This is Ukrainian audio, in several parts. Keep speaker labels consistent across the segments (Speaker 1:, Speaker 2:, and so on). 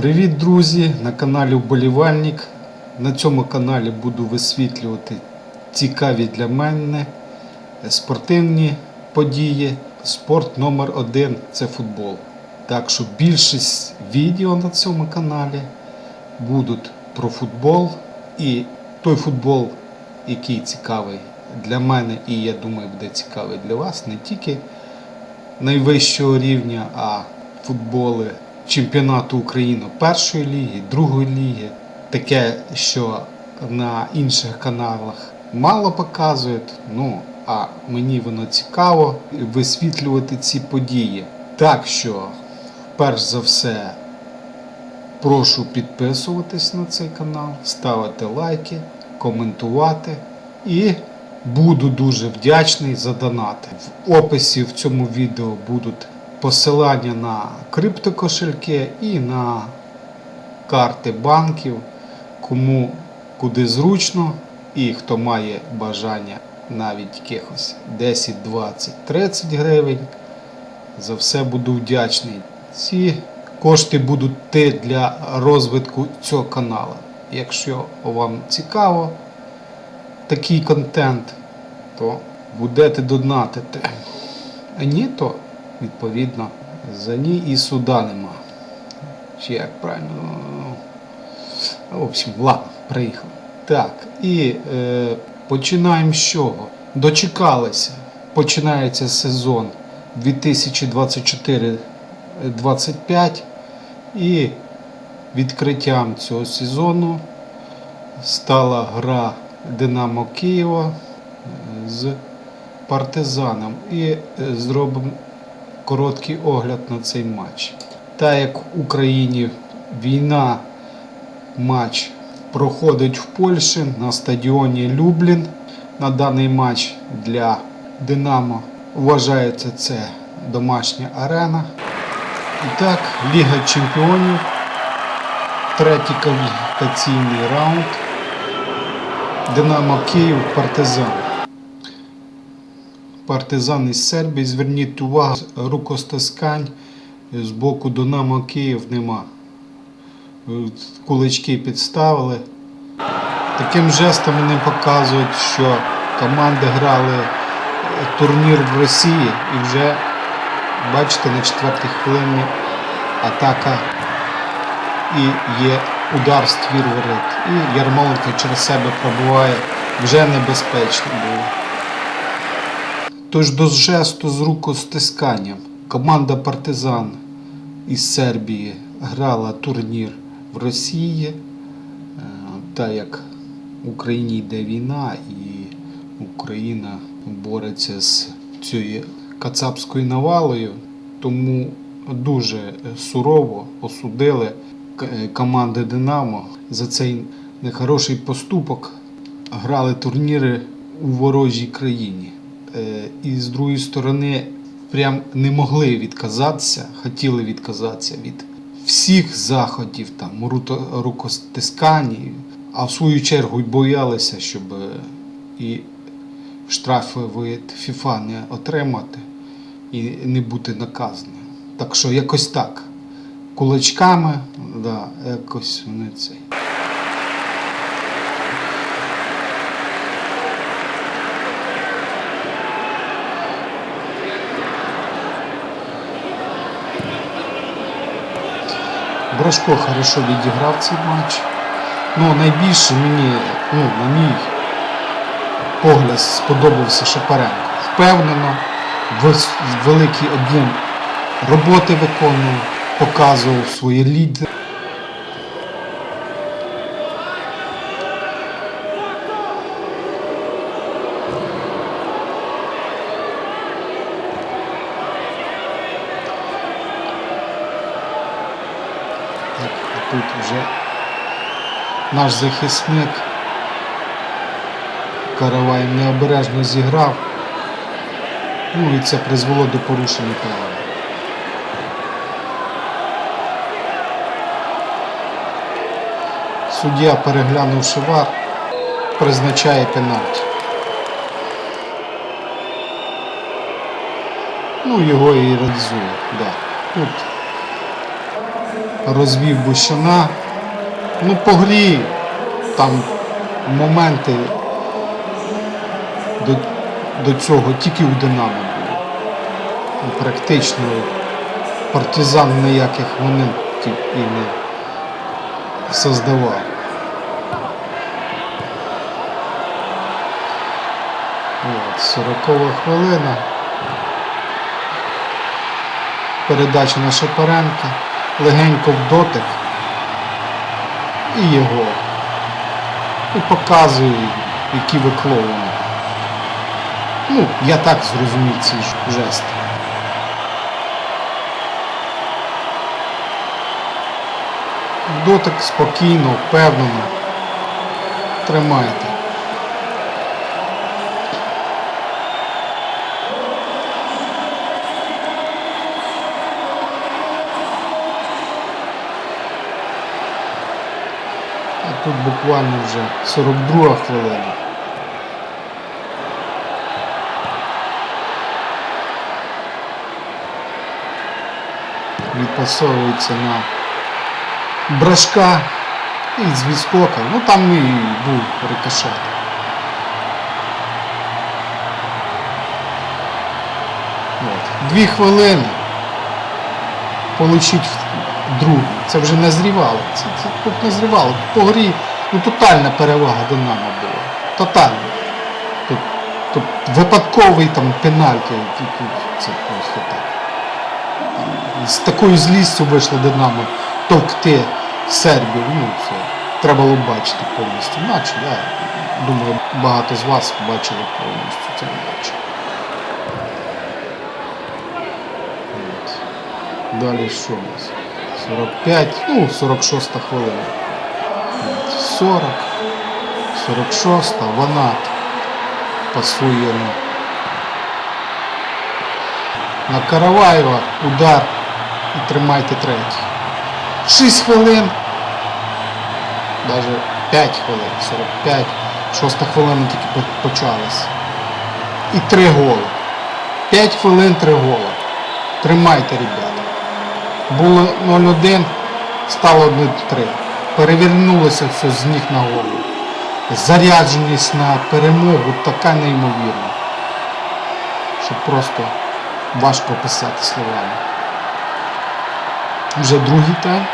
Speaker 1: Привіт, друзі! На каналі Вболівальник. На цьому каналі буду висвітлювати цікаві для мене спортивні події. Спорт номер один це футбол. Так що більшість відео на цьому каналі будуть про футбол і той футбол, який цікавий для мене, і я думаю, буде цікавий для вас не тільки найвищого рівня, а футболи чемпіонату України першої ліги, другої ліги. Таке, що на інших каналах мало показують. Ну, а мені воно цікаво висвітлювати ці події. Так що, перш за все, прошу підписуватись на цей канал, ставити лайки, коментувати і буду дуже вдячний за донати. В описі в цьому відео будуть посилання на криптокошельки і на карти банків, кому куди зручно, і хто має бажання навіть якихось 10, 20, 30 гривень. За все буду вдячний. Ці кошти будуть йти для розвитку цього каналу. Якщо вам цікаво такий контент, то будете донатити. А ні, то відповідно за ні і суда нема. Чи як правильно? В общем, ладно, приїхав. Так, і е, починаємо з чого? Дочекалися. Починається сезон 2024-25 і відкриттям цього сезону стала гра Динамо Києва з партизаном. І е, зробимо короткий огляд на цей матч. Так як в Україні війна, матч проходить в Польщі на стадіоні Люблін. На даний матч для Динамо вважається це домашня арена. І так, Ліга Чемпіонів. Третій кваліфікаційний раунд. Динамо Київ Партизан. Партизан із Сербії. Зверніть увагу, рукостискань з боку Динамо Київ нема. Кулички підставили. Таким жестом вони показують, що команди грали турнір в Росії і вже, бачите, на четвертій хвилині атака і є удар ствір ворот. І Ярмоленко через себе пробуває вже небезпечно було. Тож до жесту з рукостисканням команда Партизан із Сербії грала турнір в Росії, Е, так як в Україні йде війна і Україна бореться з цією кацапською навалою, тому дуже сурово осудили е, команди Динамо за цей нехороший поступок. Грали турніри у ворожій країні. Е, І з другої сторони, прям не могли відказатися, хотіли відказатися від всіх заходів, там, рукостискань, а в свою чергу й боялися, щоб е, і штрафи від ФІФА не отримати і не бути наказаним. Так що якось так. Кулачками, да, якось вони цей. Брошко хорошо відіграв цей матч. Ну, найбільше мені, ну, на мій погляд, сподобався Шапаренко. Впевнено, великий об'єм роботи виконував, показував свої лідери. Так, а тут вже наш захисник Каравай необережно зіграв. Ну і це призвело до порушення правил. Суддя, переглянувши вар, призначає пенальті. Ну, його і реалізує. Да. Тут розвів Бущана. Ну, по грі там моменти до, до цього тільки у Динамо були. Ну, Практично партизан ніяких моментів і не создавав. От, 40 хвилина. Передача на Шапаренка. Легенько в дотик. І його. І показує, які викловування. Ну, я так зрозумів ці жест. Дотик спокійно, впевнено. Тримайте. А тут буквально вже 42 хвилина. Відпасовується на брашка і з відскока. Ну там і був рикошет. От. Дві хвилини. Получить другу. Це вже назрівало. Це, це тут. По грі ну, тотальна перевага Динамо була. Тотальна. Тут, випадковий там пенальки. і тут Це просто так. З такою злістю вийшло Динамо товкти Сербію. Ну, це треба було бачити повністю. Наче я думаю, багато з вас бачили повністю цей матч. Далі що у нас? 45, ну, 46 хвилина. 40, 46, вона пасує на, Караваєва, удар і тримайте третій. 6 хвилин, навіть 5 хвилин, 45, 6 хвилина тільки почалась. І 3 голи. 5 хвилин 3 голи. Тримайте, ребята. Було 0-1, стало 1-3. Перевернулося все з ніг на голову. Зарядженість на перемогу така неймовірна, що просто важко описати словами. Вже другий тайм.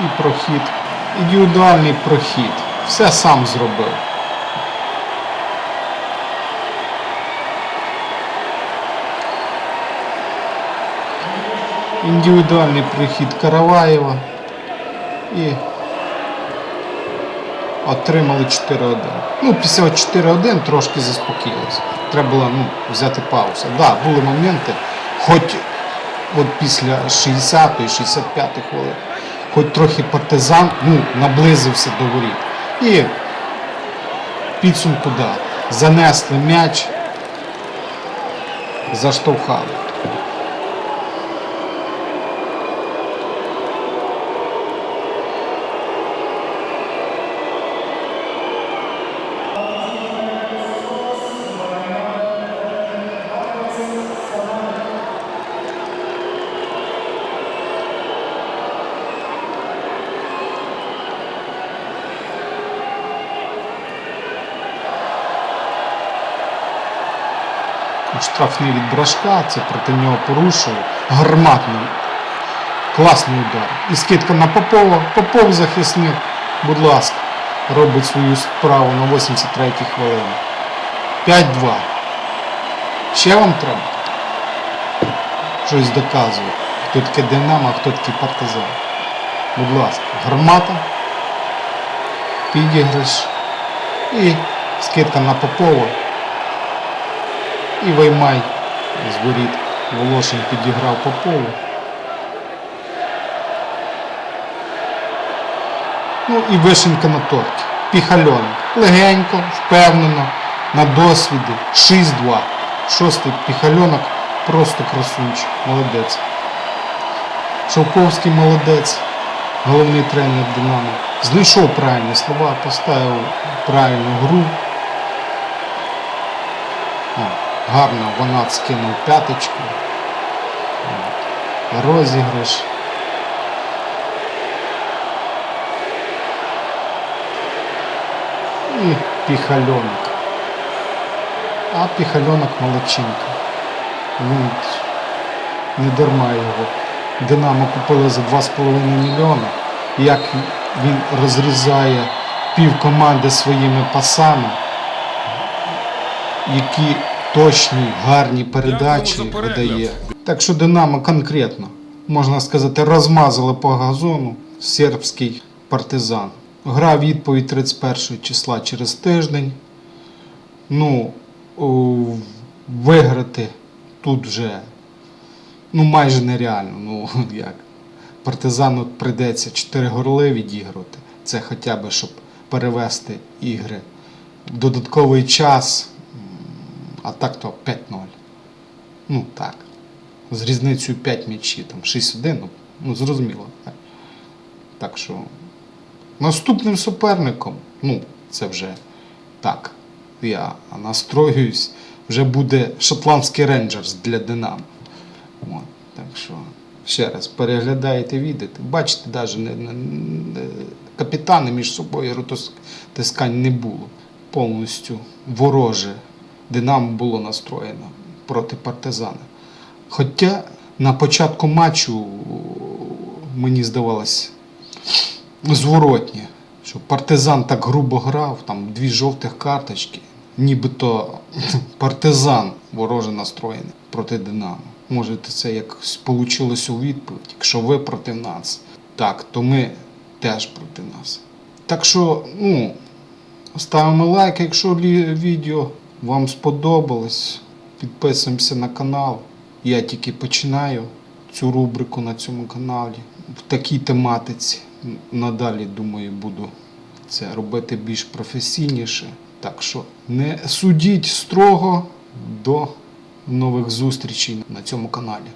Speaker 1: І прохід. Індивідуальний прохід. Все сам зробив. Індивідуальний прихід Караваєва і отримали 4-1. Ну, після 4-1 трошки заспокоїлися. Треба було ну, взяти паузу. Так, да, були моменти, хоч от після 60-ї, 65-ї хвилини, хоч трохи партизан ну, наблизився до воріт. І підсумку, да, занесли м'яч, заштовхали. Штрафний від брашка, це проти нього порушили. Гарматний. Класний удар. І скидка на Попова. Попов захисник, будь ласка, робить свою справу на 83-й хвилині. 5-2. Ще вам треба? Щось доказує. Хто таке Динамо, а хто такий партизан. Будь ласка, гармата, підіграш і скидка на Попова. І Ваймай з воріт Волошин підіграв Попову. Ну і вишенька на торті. Піхальон. Легенько, впевнено, на досвіді. 6-2. Шостий піхальонок. Просто красунчик. Молодець. Шовковський молодець. Головний тренер Динамо. Знайшов правильні слова, поставив правильну гру. Гарно вона скинув п'яточку. розіграш. І піхальонок. А піхальонок молодчинка. Він не дарма його. Динамо купили за 2,5 мільйона. Як він розрізає пів команди своїми пасами, які точні, гарні передачі видає. Так що Динамо конкретно, можна сказати, розмазали по газону сербський партизан. Гра відповідь 31 числа через тиждень. Ну, виграти тут вже ну, майже нереально. Ну, як? Партизану прийдеться 4 горли відіграти. Це хоча б, щоб перевести ігри додатковий час, а так то 5-0. Ну так. З різницею 5 м'ячів, там 6-1, ну, ну зрозуміло. Так. так що наступним суперником, ну, це вже так. Я настроююсь, вже буде шотландський рейнджерс для Динамо. От, так що ще раз переглядаєте відео, бачите, навіть не, не, не, капітани між собою ротоскань не було. Повністю вороже Динамо було настроєно проти партизана. Хоча на початку матчу мені здавалось зворотнє, що партизан так грубо грав, там дві жовтих карточки, нібито партизан вороже настроєний проти Динамо. Може, це якось вийшло у відповідь. Якщо ви проти нас, так, то ми теж проти нас. Так що, ну, ставимо лайк, якщо відео вам сподобалось. Підписуємося на канал. Я тільки починаю цю рубрику на цьому каналі. В такій тематиці надалі, думаю, буду це робити більш професійніше. Так що не судіть строго до нових зустрічей на цьому каналі.